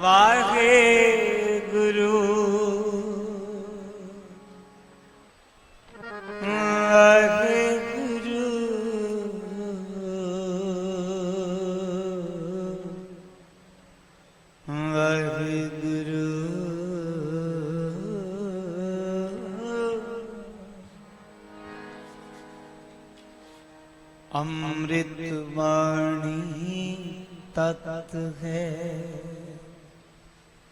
ਵਾਹਿਗੁਰੂ। ਵਾਹਿਗੁਰੂ। ਵਾਹਿਗੁਰੂ। ਅੰਮ੍ਰਿਤ ਬਾਣੀ ਤਤ ਹੈ।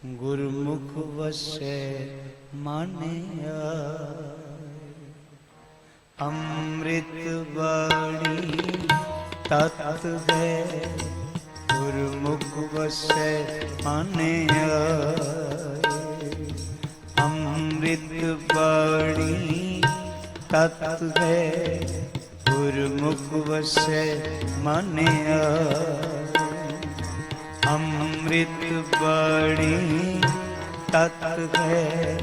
ਗੁਰਮੁਖ ਵਸੈ ਮਾਨਿਆ ਅੰਮ੍ਰਿਤ ਬਾਣੀ ਤਤ ਹੈ। ਗੁਰਮੁਖ ਵਸੈ ਮਾਨਿਆ ਅੰਮ੍ਰਿਤ ਬਾਣੀ ਤਤ ਹੈ। ਗੁਰਮੁਖ ਵਸੈ ਮਾਨਿਆ ਅੰਮ੍ਰਿਤ ਬਾਣੀ ਤਤ ਹੈ,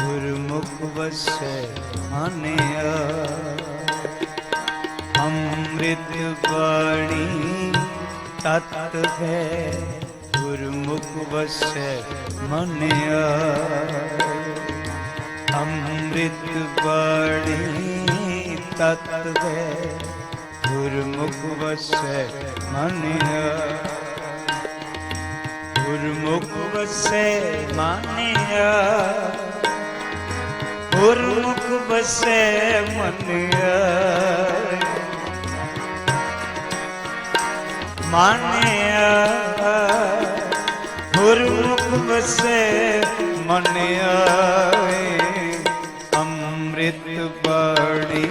ਗੁਰਮੁਖ ਵਸੈ ਮਾਨਿਆ ਅੰਮ੍ਰਿਤ ਬੜੀ ਤਤ ਹੈ, ਗੁਰਮੁਖ ਵਸੈ ਮਾਨਿਆ ਅੰਮ੍ਰਿਤ ਬਾਣੀ ਤਤ ਹੈ, ਗੁਰਮੁਖ ਵਸੈ ਮਾਨਿਆ ਗੁਰਮੁਖ ਵਸੈ ਮਾਨਿਆ ਗੁਰਮੁਖ ਵਸੈ ਮਾਨਿਆ। ਮਾਨਿਆ ਗੁਰਮੁਖ ਵਸੈ ਮਾਨਿਆ ਅੰਮ੍ਰਿਤ ਬਾਣੀ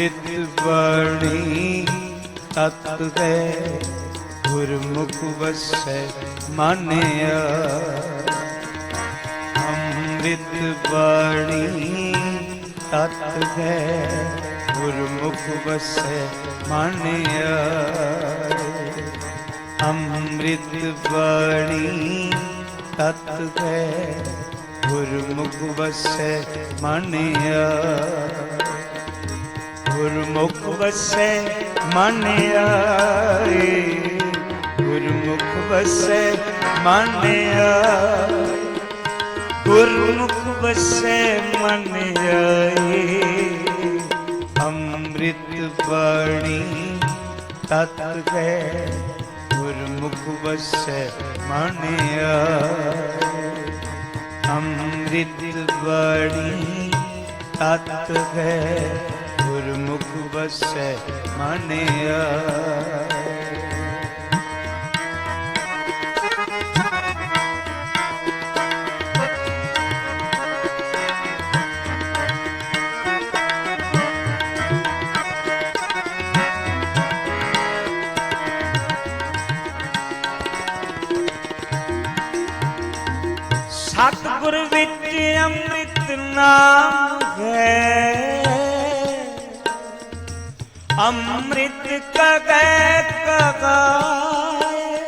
ਅੰਮ੍ਰਿਤ ਬਾਣੀ ਤਤ ਹੈ ਗੁਰਮੁਖ ਵਸੈ ਮਾਨਿਆ। ਅੰਮ੍ਰਿਤ ਬਾਣੀ ਤਤ ਹੈ ਗੁਰਮੁਖ ਵਸੈ ਮਾਨਿਆ। ਅੰਮ੍ਰਿਤ ਬਾਣੀ ਤਤ ਹੈ ਗੁਰਮੁਖ ਵਸੈ ਮਾਨਿਆ। ਗੁਰਮੁਖ ਵਸੈ ਮਾਨਿਆ ਏ ਗੁਰਮੁਖ ਵਸੈ ਮਾਨਿਆ ਗੁਰਮੁਖ ਵਸੈ ਮਾਨਿਆ ਏ ਅੰਮ੍ਰਿਤ ਬਾਣੀ ਤਤ ਹੈ ਗੁਰਮੁਖ ਵਸੈ ਮਾਨਿਆ ਅੰਮ੍ਰਿਤ ਬਾਣੀ ਤਤ ਹੈ ਗੁਰਮੁਖ ਵਸੈ ਮਾਨਿਆ। ਸਤਿਗੁਰ ਵਿੱਚ ਅੰਮ੍ਰਿਤ ਨਾਮ ਹੈ। ਅੰਮ੍ਰਿਤ ਕਗੈ ਕਗਾਏ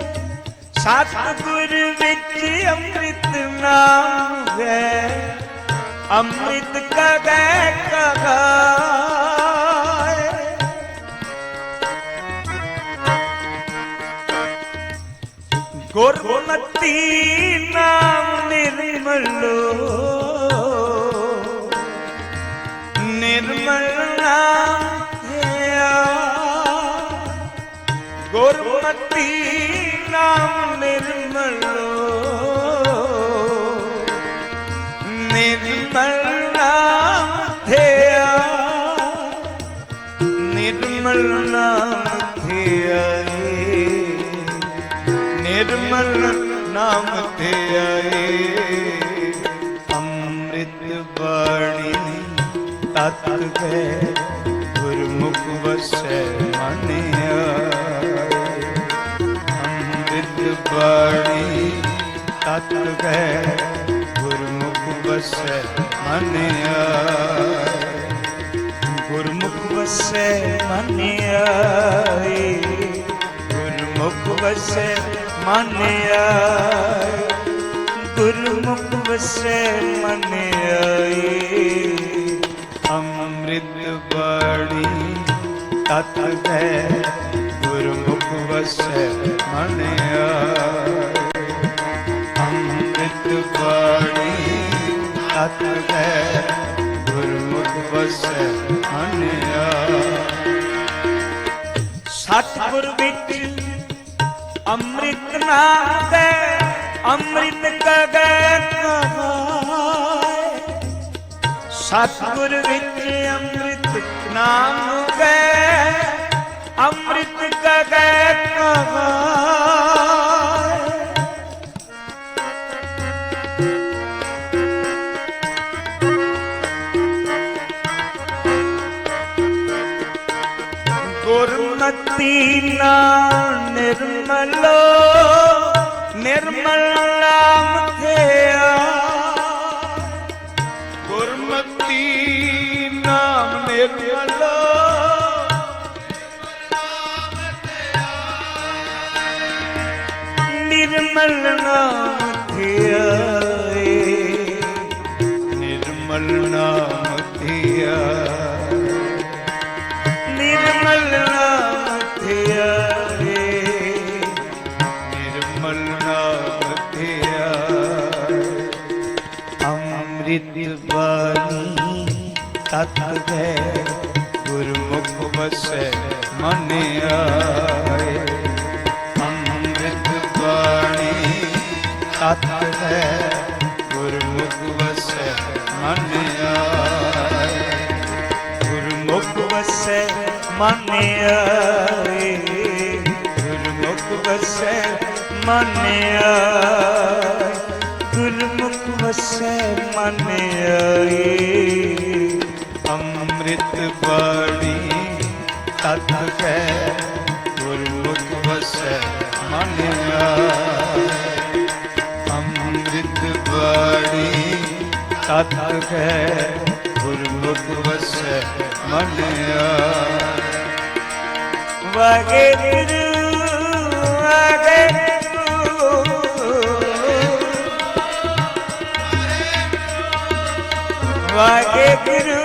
ਸਤਿਗੁਰ ਵਿੱਚ ਅੰਮ੍ਰਿਤ ਨਾਮ ਹੈ। ਅੰਮ੍ਰਿਤ ਕਗੈ ਕਗਾਏ ਗੁਰਮਤੀ ਨਾਮ ਨਿਰਮਲੋ ਨਿਰਮਲ ਨਾਮ ਗੁਰਮਤੀ ਨਾਮ ਨਿਰਮਲੋ ਨਿਰਮਲ ਨਾਮ ਧਿਆ, ਨਿਰਮਲ ਨਾਮ ਧਿਆ ਨਿਰਮਲ ਨਾਮ ਤੇ ਅੰਮ੍ਰਿਤ ਬਾਣੀ ਤਤ ਹੈ, ਗੁਰਮੁਖ ਵਸੈ ਮਾਨਿਆ। ਬੜੀ ਤਤ ਗਹਿ ਗੁਰਮੁਖ ਵਸੈ ਮਨ ਆਏ ਗੁਰਮੁਖ ਵਸੈ ਮਨ ਗੁਰਮੁਖ ਵਸੈ ਮਨ ਗੁਰਮੁਖ ਵਸੈ ਮਨ ਅੰਮ੍ਰਿਤ ਬੜੀ ਤਤ ਗਹਿ ਵਸੈ ਮਨ ਆਏ ਅੰਮ੍ਰਿਤ ਬਾਣੀ ਤਤ ਹੈ ਗੁਰਮੁਖ ਵਸੈ ਮਨ ਸਤਿਗੁਰ ਵਿੱਚ ਅੰਮ੍ਰਿਤ ਨਾਮ ਅੰਮ੍ਰਿਤ ਕਗੈ ਕਮਾਏ ਸਤਿਗੁਰ ਵਿੱਚ ਅੰਮ੍ਰਿਤ ਨਾਮ ਗੈ ਅੰਮ੍ਰਿਤ ਕਗੈ ਕਮਾਏ ਗੁਰਮਤੀ ਨਾ ਨਿਰਮਲੋ ਨਿਰਮਲ ਨਾਮ ਨਿਰਮਲ ਨਾਮ ਥਿਆ ਨਿਰਮਲ ਨਾਮ ਥਿਆ ਨਿਰਮਲ ਨਾਮ ਧਿਆਏ ਨਿਰਮਲ ਨਾਮ ਧਿਆਏ ਅੰਮ੍ਰਿਤ ਬਾਣੀ ਤਤ ਹੈ ਗੁਰਮੁਖ ਵਸੈ ਮਨ ਆਏ। ਤਤ ਹੈ, ਗੁਰਮੁਖ ਵਸੈ ਮਨ ਆਏ। ਗੁਰਮੁਖ ਵਸੈ ਮਨ ਆਏ। ਗੁਰਮੁਖ ਵਸੈ ਮਨ ਆਏ। ਗੁਰਮੁਖ ਵਸੈ ਮਨ ਆਏ। ਅੰਮ੍ਰਿਤ ਬਾਣੀ ਤਤ ਹੈ, ਗੁਰਮੁਖ ਵਸੈ ਮਨ ਆਏ। ਤਤ ਹੈ ਗੁਰਮੁਖ ਵਸੈ ਮਨ ਆਏ ਵਾਹਿਗੁਰੂ ਵਾਹਿਗੁਰੂ ਵਾਹਿਗੁਰੂ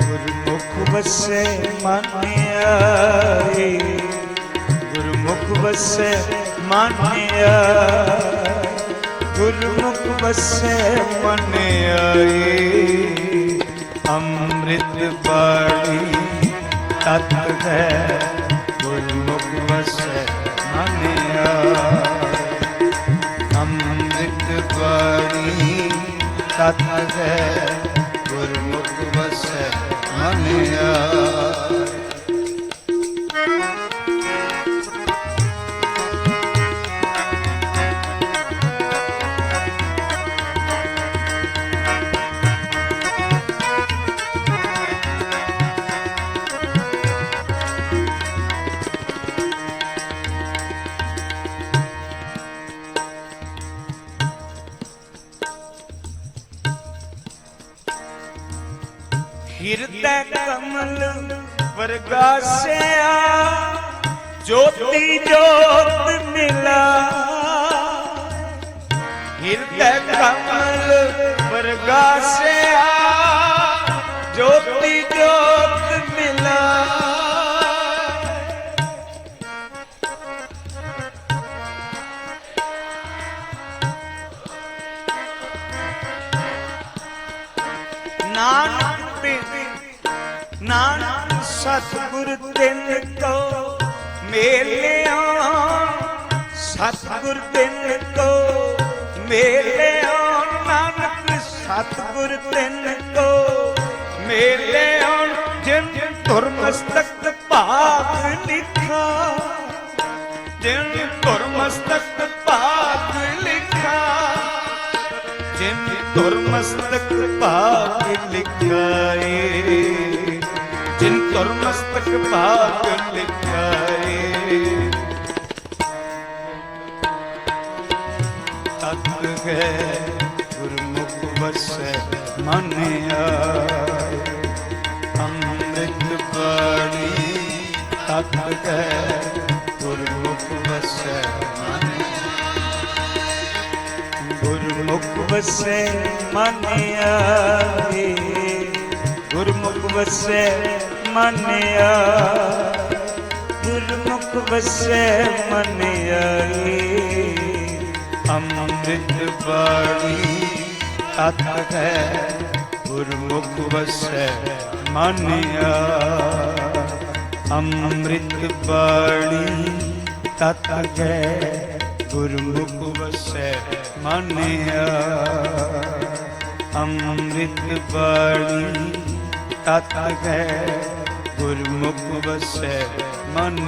ਗੁਰਮੁਖ ਵਸੈ ਮਨ ਆਏ ਗੁਰਮੁਖ ਵਸੈ ਮਨ ਆਏ ਗੁਰਮੁਖ ਵਸੈ ਮਨ ਆਏ ਅੰਮ੍ਰਿਤ ਬਾਣੀ ਤਤ ਹੈ ਗੁਰਮੁਖ ਵਸੈ ਮਨ ਆਏ ਅੰਮ੍ਰਿਤ ਬਾਣੀ ਤਤ ਹੈ ਗੁਰਮੁਖ ਵਸੈ ਮਨ ਆਏ ਹਿਰਦੈ ਕਮਲ ਵਰਗਾਸਿਆ ਜੋਤੀ ਜੋਤ ਮਿਲਾ। ਹਿਰਦੈ ਕਮਲ ਵਰਗਾਸਿਆ ਜੋਤੀ ਜੋਤ ਮਿਲਾ। ਨਾਨਕ ਸਤਿਗੁਰ ਤਿਨ ਕੋ ਮੇਲਿਆ। ਸਤਿਗੁਰ ਤਿੰਨ ਕੋ ਮੇਲਿਓ ਨਾਨਕ ਸਤਿਗੁਰ ਤਿੰਨ ਕੋ ਮੇਲਿਓ ਜਿਨ ਧੁਰ ਮਸਤਕ ਭਾਗ ਲਿਖਾ। ਜਿਨ ਧੁਰ ਮਸਤਕ ਭਾਗ ਲਿਖਾ। ਜਿਨ ਧੁਰ ਮਸਤਕ ਭਾਗ ਲਿਖਾਏ ਭਾਗ ਲਿਖਾਏ ਤਤ ਹੈ ਗੁਰਮੁਖ ਵਸੈ ਮਨ ਆਏ ਅੰਮ੍ਰਿਤ ਬਾਣੀ ਤਤ ਹੈ ਗੁਰਮੁਖ ਵਸੈ ਮਨ ਗੁਰਮੁਖ ਵਸੈ ਮਨ ਆਏ ਗੁਰਮੁਖ ਵਸੈ ਮਨ ਆਏ ਗੁਰਮੁਖ ਵਸੈ ਮਨ ਆਏ ਅੰਮ੍ਰਿਤ ਬਾਣੀ ਤਤ ਹੈ। ਗੁਰਮੁਖ ਵਸੈ ਮਨ ਅੰਮ੍ਰਿਤ ਬਾਣੀ ਤਤ ਹੈ। ਗੁਰਮੁਖ ਵਸੈ ਮਨ ਅੰਮ੍ਰਿਤ ਬਾਣੀ ਤਤ ਹੈ। ਗੁਰਮੁਖ ਵਸੈ ਮਨ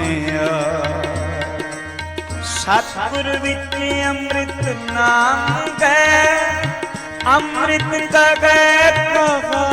ਸਤਿਗੁਰ ਵਿੱਚ ਅੰਮ੍ਰਿਤ ਨਾਮ ਗਏ ਅੰਮ੍ਰਿਤ ਗਏ ਕਹਾਏ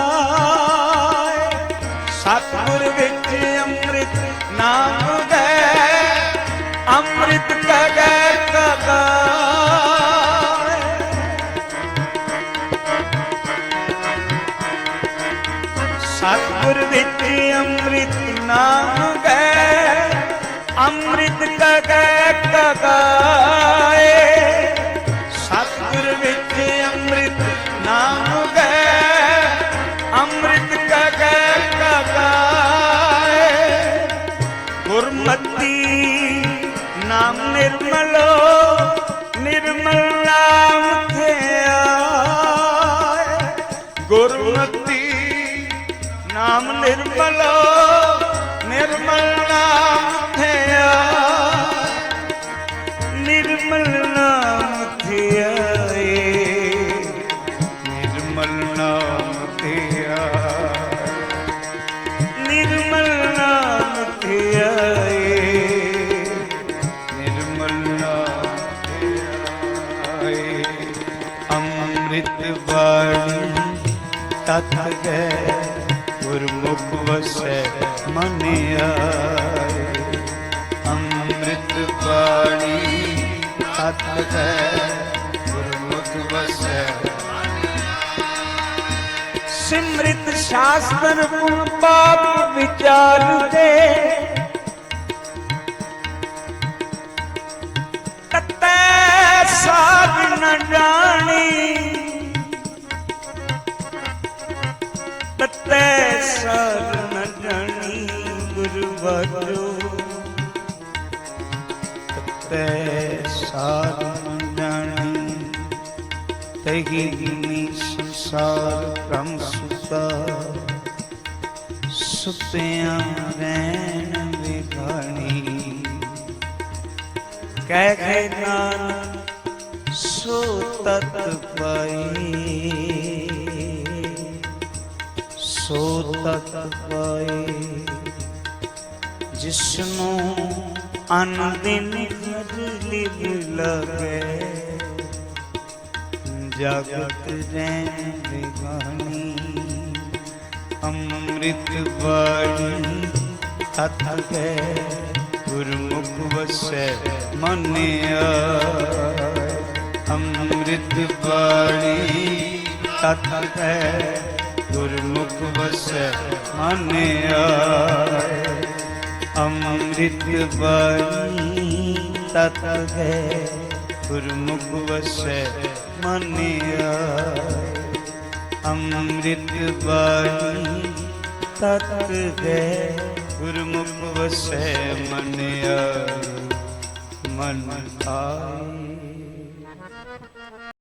ਵਸੈ, ਮਨ ਆਏ। ਅੰਮ੍ਰਿਤ ਬਾਣੀ ਤਤ ਹੈ, ਗੁਰਮੁਖ ਵਸੈ। ਸਿਮਰਿਤ ਸ਼ਾਸਤਰ ਗੁਣ ਪਾਪ ਵਿਚਾਰ ਦੇ। ਤਤੈ ਸਾਧ ਨ ਜਾਣੀ ਤਤੈ ਸਾਧ ਨ ਜਾਣੀ ਗੁਰੂ ਵਾਜੋ ਤਤੈ ਤਹੀ ਨੀ ਸੰਸਾਰ ਬ੍ਰਹਮ ਸੁਤਾ ਸੁਤਿਆਂ ਰਹਿਣ ਵਿਗਾਣੀ ਕਹਿ ਕਹਿ ਨਾਨਕ, ਸੋ ਤਤ ਪਾਈ। ਸੋ ਤਤ ਪਾਈ ਜਿਸਨੂੰ ਅਨ ਦਿਨ ਹਰ ਲਗੇ ਜਗਤ ਰਹਿ ਵਿਗਾਣੀ ਅੰਮ੍ਰਿਤ ਬਾਣੀ ਤਤ ਹੈ ਗੁਰਮੁਖ ਵਸੈ ਮਨ ਅੰਮ੍ਰਿਤ ਬਾਣੀ ਤਤ ਹੈ ਗੁਰਮੁਖ ਵਸੈ ਮਨ ਆਏ। ਅੰਮ੍ਰਿਤ ਬਾਣੀ ਤਤ ਹੈ। ਗੁਰਮੁਖ ਵਸੈ ਮਨ ਆਏ। ਅੰਮ੍ਰਿਤ ਬਾਣੀ ਤਤ ਹੈ। ਗੁਰਮੁਖ ਵਸੈ ਮਨ ਆਏ। ਮਨ ਆਏ।